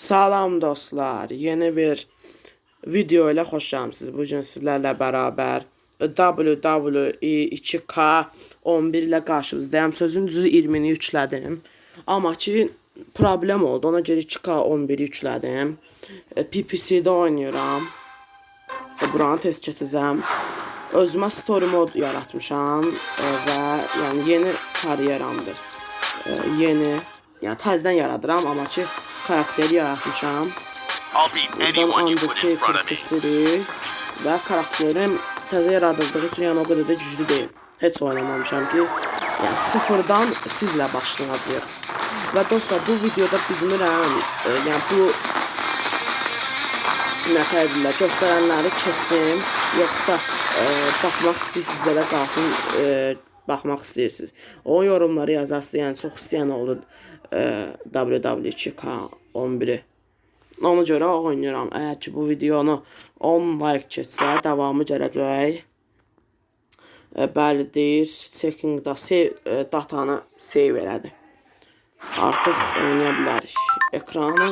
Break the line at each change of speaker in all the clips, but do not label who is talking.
Salam dostlar, yeni bir video ile xoş gəlmisiniz. Bu gün sizlərlə bərabər WWE 2K11 ilə qarşınızdayım. Sözün düzü 20-ni yüklədim. Amma ki problem oldu. Ona görə 2K11 yüklədim. E, PPC-də oynayıram. E, Buranı test keçəcəm. Özümə story mod yaratmışam e, və yəni yeni karyeramdır. Yeni, yəni təzədən yaradıram, amma ki karakteri yaratmışam. Buradan Undertaker seçirik və karakterim təzə yaradıldığı üçün yəni o qədər də güclü deyil. Heç oynamamışam ki, yəni sıfırdan sizlə başlayacağıq. Və dostlar bu videoda bilmirəm, e, yəni bu nə tədbirlər göstərənləri keçim, yoxsa e, baxmaq istəyirsiniz belə qalsın, e, baxmaq istəyirsiniz. O yorumları yazarsınız, yəni çox istəyən olur e, WW2K11-i. Ona görə oynayıram. Əgər ki bu videonu 10 like keçsə, davamı gələcək. E, bəli deyir, checkingda save e, datanı save elədi. Artıq oynaya bilərik. Ekranı,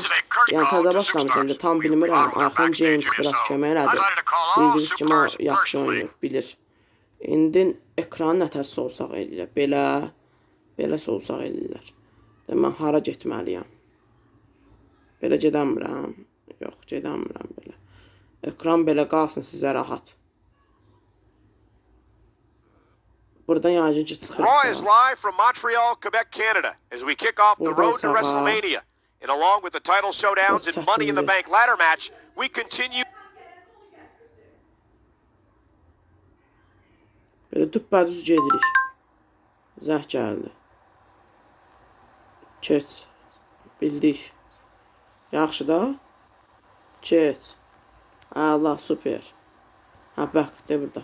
yəni təzə başlamışam indi tam bilmirəm. Ayxan James biraz kömək elədi. Bildiyiniz kimi o yaxşı oynayır, bilir. İndi ekranı nətərsə olsaq eləyirlər. Belə, belə olsaq eləyirlər. Demək hara getməliyəm? Belə gedəmirəm. Yox, gedəmirəm belə. Ekran belə qalsın sizə rahat. Buradan yayıcı çıxır.
Raw is live from Montreal, Quebec, Canada, as we kick off the road to. WrestleMania. And along with the title showdowns and Money in the Bank ladder match, we continue
Belə düppədüz gedirik. Zəh gəldi. Keç. Bildik. Yaxşı da. Keç. Allah super. Ha bax, de burada.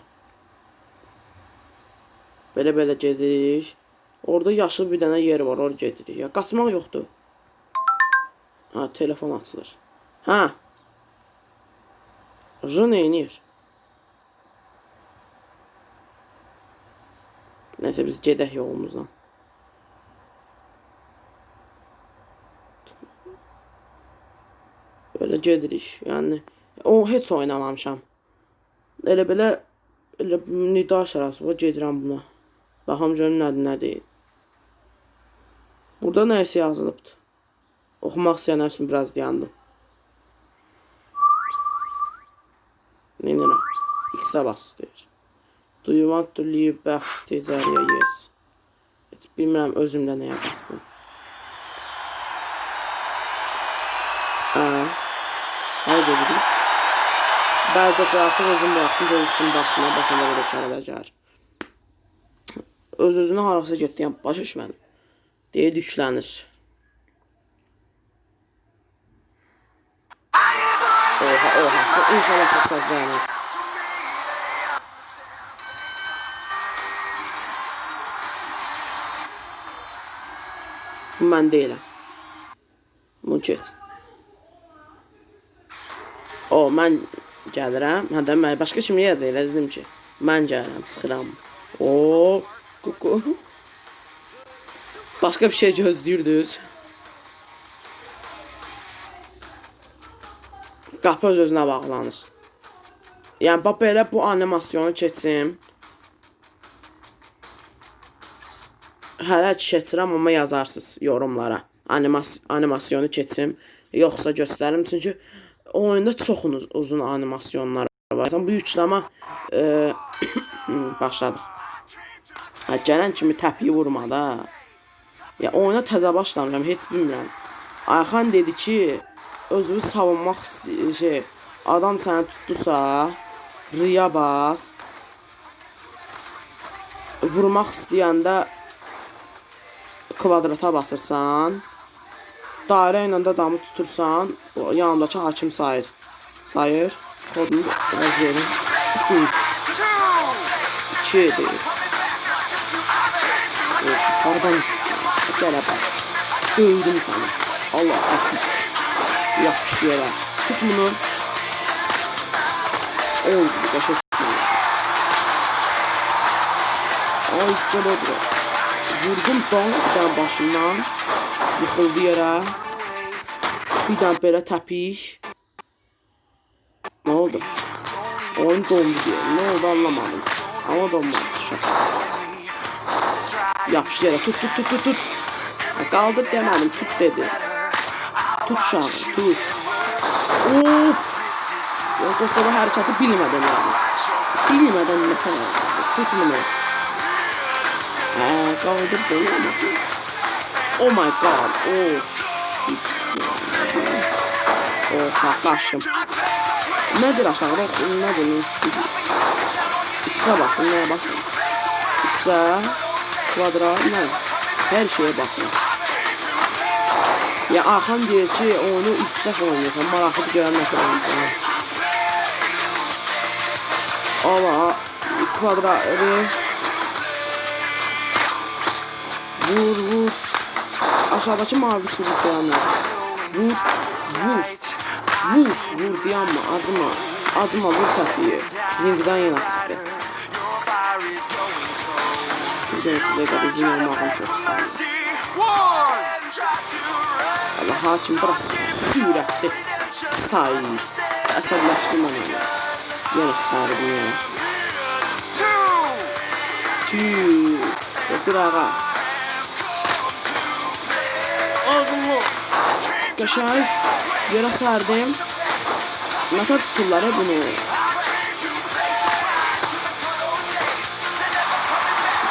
Belə-belə gedirik. Orada yaşıl bir dənə yer var, oraya gedirik. Ya qaçmaq yoxdur. Ha, telefon açılır. Ha. Rın eynir. Neyse biz gedək yolumuzdan. Böyle gedirik. Yani o heç oynamamışam. Elə belə elə nida şərəsi var gedirəm buna. Baxam görüm nədir, nə deyil. Burada nə isə yazılıbdı. Oxumaq istəyənlər üçün biraz dayandım. Neynirəm? X-ə bas deyir. Do you want to leave backstage area? Yes. Heç bilmirəm özümdə nəyə bastım. Hə. Gedirik. Bəzi artıq özüm buraxdım, göz üçün basma, basanda belə işarələr gəlir. Öz özünə harasa getdi, yəni başa düşmədim. Deyə yüklənir. Oha, oha, inşallah çox səs dayanır. Bu mən deyiləm. Bunu keç. O, mən gəlirəm. Hə də mən başqa kimi yazır elə dedim ki. Mən gəlirəm, çıxıram. O, kuku. Başqa bir şey gözləyirdiniz. Qapı öz özünə bağlanır. Yəni bax belə bu animasyonu keçim. Hələ keçirəm amma yazarsınız yorumlara. Animas animasyonu keçim, yoxsa göstərim çünki oyunda çox uz- uzun animasyonlar var. Bu yükləmə e, başladıq. Hə, gələn kimi təpiyi vurma da. Ya oyuna təzə başlamışam, heç bilmirəm. Ayxan dedi ki, özünü savunmaq şey, adam səni tutdusa, riya bas. Vurmaq istəyəndə kvadrata basırsan, dairə ilə də adamı tutursan, yanındakı hakim sayır. Sayır. Kodunu biraz verin. 2 deyir. Pardon. Gələ bax. Döydüm səni. Allah əsir. Yapış yerə. Tut bunu. Oy, bu qəşək. Ay, gələ bura. Vurdum donqdan başından. Yıxıldı yerə. Bir dənə belə təpik. Nə oldu? Oyun dondu diyor. Ne oldu anlamadım. Ama donmadı. Yapış yere tut tut tut tut tut. Ya Kaldır demedim tut dedi. Tut an tut. Of. Yok o sabah hareketi bilmeden yani. Bilmeden ne kadar. Tut bunu. Ha, kaldır demedim. Oh my god. Of. Of yaklaştım. Nedir aşağıda? Nedir? X'e basın, neye basın? X'e, kvadrat, ne? Her şeye basın. Ya Hakan deyir ki, oyunu ilk dəfə oynayırsan, maraqlı görən nə qədər oynayırsan. Ama kvadratı Vur vur Aşağıdaki mavi çubuklarına Vur Vur Vur. Vur dayanma acıma Acıma vur təpiyi Ringdən yana çıxdı də dəqiqə uzun olmağım çox istəyirəm Allah hakim biraz sürətli Say. Əsəbləşdim onu Yenə sardım yenə Tüy Dur ağa Qəşəng Yerə sardım Nətər tuturlar ya bunu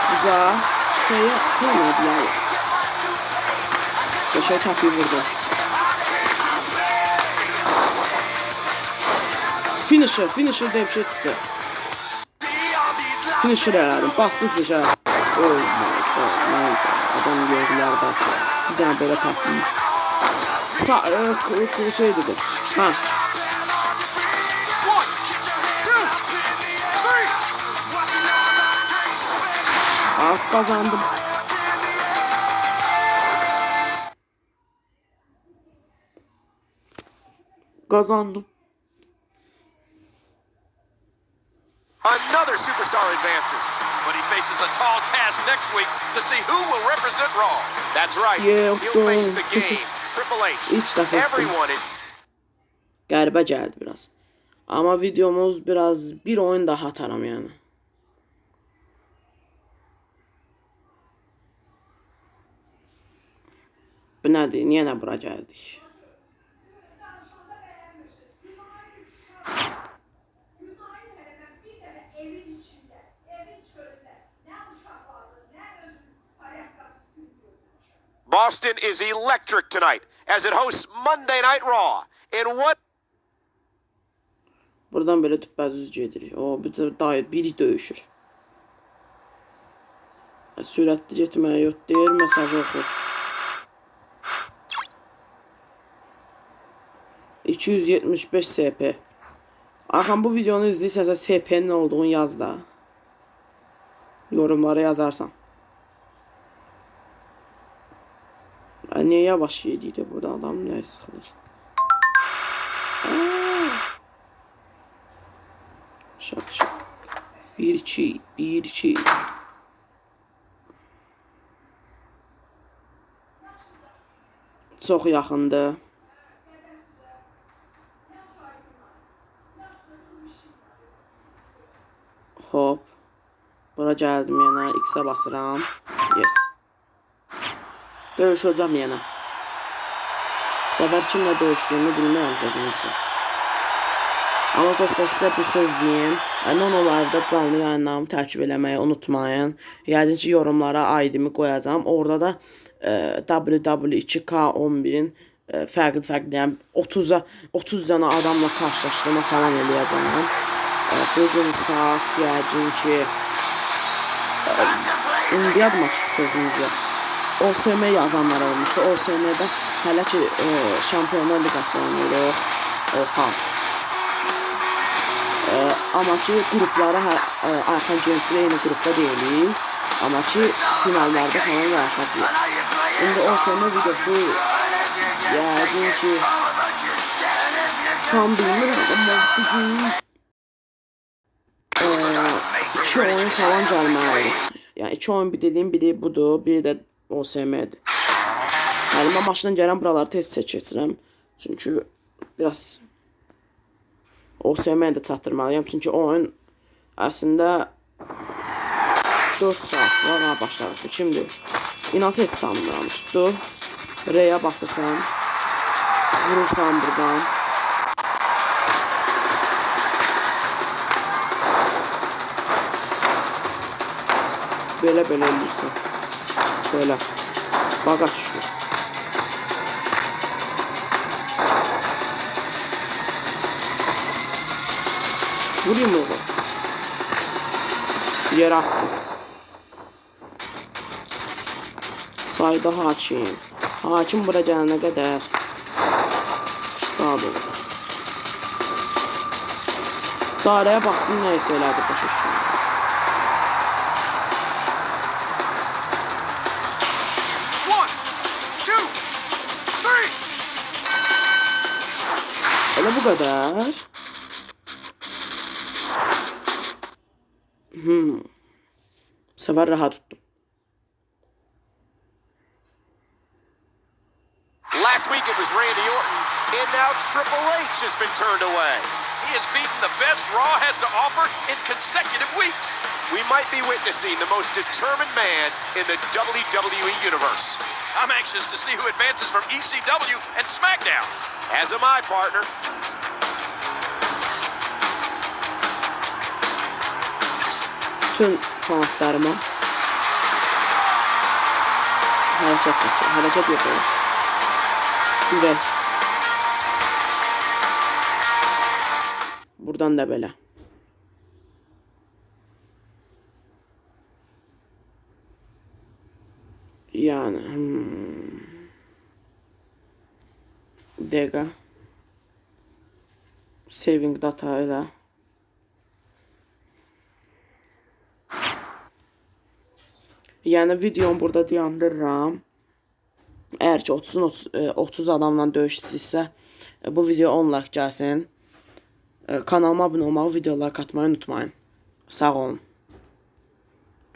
Bucaq Şeye Şeye Qəşəng təpi vurdu Finisher, finisher diye bir şey çıktı. Finisher herhalde. Bastım finisher. Oh my god, god. Adam gördüler de. Tane böyle tatlıyım. Sa e, şey dedim. Ha. Ah kazandım. Kazandım.
Another superstar advances, but he faces a tall task next week to see who will represent Raw. That's right.
Yeah,
He'll face the game, Triple H, everyone in
gəldi biraz. Amma videomuz biraz bir oyun daha ataram yəni. Bu nədir? Niyə nə bura gəldik?
Boston is electric tonight as it hosts Monday Night Raw. In what
Buradan belə düppədüz gedirik. O bir də dayı biri döyüşür. Sürətli getməyə yox deyir, mesajı oxu. 275 SP. Axan bu videonu izləyirsənsə SP-nin olduğunu yaz da. Yorumlara yazarsan. Ay, Niyə yavaş yedik burada adam nə sıxılır? Şak şak. Bir iki, bir iki. Çox yaxındır. Hop. Bura gəldim yenə. X-ə basıram. Yes. Döyüşəcəm yenə. Səfər kimlə döyüşdüyümü bilmirəm sözünüzü. Amma dostlar sizə bir söz deyim. Non live-da canlı yayınlarımı takip eləməyi unutmayın. Yəqin ki yorumlara ID-mi qoyacağam. Orada da e, WW2K11-in e, fərqli fərqli yəni 30-a 30 dənə adamla qarşılaşdırma falan eləyəcəm. E, bu gün saat yəqin ki e, indi yadıma düşdü sözünüzü. OSM yazanlar olmuşdu. OSM-də hələ ki e, Şampionlar Liqası oynayırıq. Oha. Ee, amma ki qruplara hə, ə, Ayxan Gençlə eyni qrupda deyilik. Amma ki finallarda falan yarışacağıq. İndi o sene videosu yəqin ki tam bilmirəm amma bu gün ə, iki oyun falan gəlməlidir. Yəni iki oyun bir dediyim biri budur, biri də OSM-dir. Yəni mən maşından gələn buraları tez tez keçirəm. Çünki biraz o sevməyə də çatdırmalıyam. Çünki oyun əslində 4 saat var ha başladı. Şimdi inansı heç tanımıram. Tutdu. R'yə basırsan. Vurursan buradan. Belə belə eləyirsən. Belə. Baqa düşdü. Vur yumruğu. Yerə atdı. Sayda hakim. Hakim bura gələnə qədər sağ olur. Dairəyə bassın nəysə elədi başa düşmürəm. Elə bu qədər. Hmm. Bu sefer rahat tuttum.
Last week it was Randy Orton, and now Triple H has been turned away. He has beaten the best Raw has to offer in consecutive weeks. We might be witnessing the most determined man in the WWE Universe. I'm anxious to see who advances from ECW and SmackDown. As am I, partner.
Bütün fanatlarıma hareket çekiyor. Hareket yapıyor. Ve buradan da böyle. Yani hmm. Dega Saving data ile Yəni videomu burada dayandırıram. Əgər ki 30 30, e, 30 adamla döyüş istəyirsə, e, bu video 10 like gəlsin. Kanalıma abunə olmağı, videolar katmayı unutmayın. Sağ olun.